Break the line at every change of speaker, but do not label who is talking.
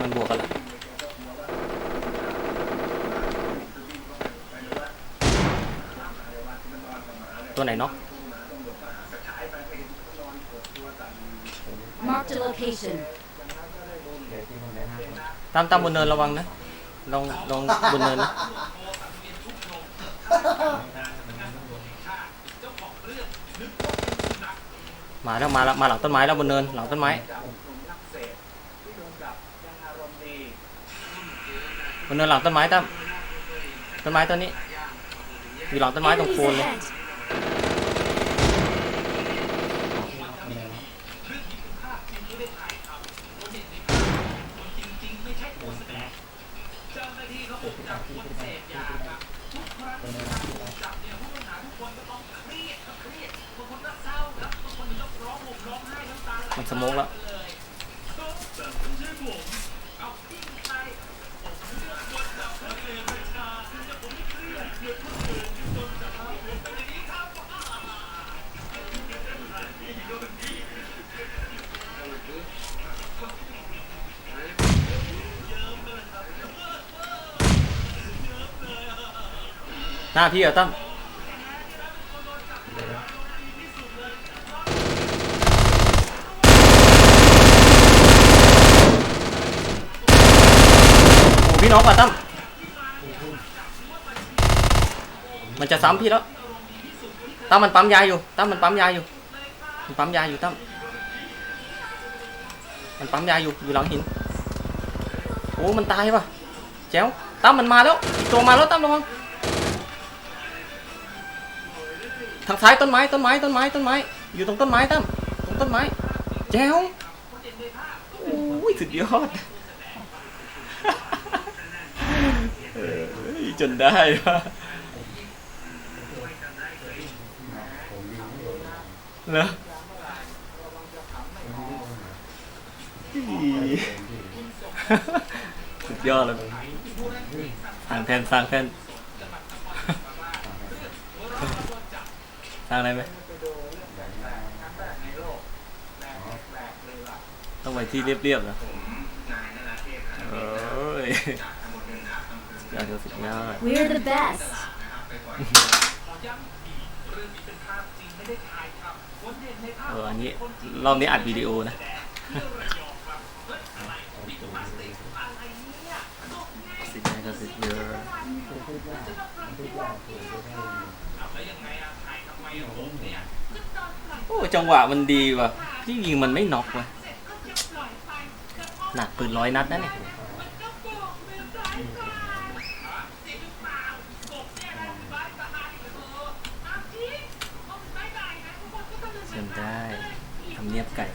มันบวกกันแล้วตัวไหนเนาะ
Marked a location.
ตามตามบนเนินระวังนะ ลองลองบนเนินนะมาแล้วมาแล้วมาหลังต้นไม้แล้วบนเนินหลังต้นไม้ บนเนินหลังต้นไม้ตั้มต้นไม้ต้นนี้ อยู่หลังต้นไม้ตรง
Enemies
โคนเลย
ahead.
มันสโมกแล้ว หน้าพี่เหรอตั้มโอ้พี่น้องป่ะตั้มมันจะซ้ำพี่แล้วตั้มมันปั๊มยาอยู่ตั้มมันปั๊มยาอยู่มันปั๊มยาอยู่ตั้มมันปั๊มยาอยู่อยู่หลังหินโอ้มันตายปะแจ๋วตั้มมันมาแล้วอีกตัวมาแล้วตั้มระวัง ทางซ้ายต้นไม้ต้นไม้ต้นไม้ต้นไม้ อยู่ตรงต้นไม้ตั้มตรงต้นไม้ แจ๋วโอ้ยสุดยอดจนได้วะเหรอสุดยอดเลยสร้างแทนสร้างแทน สร้างได้ไหมต้องไปที่เรียบๆนะโอ้ยยอดสุดยอด
We're the best.
เอออันนี้รอบนี้อัดวิดีโอนะ สุดยอดสุดยอด โอ้จังหวะมันดีว่ะพี่ยิงมันไม่น็อกว่ะหนักปืนร้อยนัดนะเนี่ยเชิญได้ทำเนียบไก่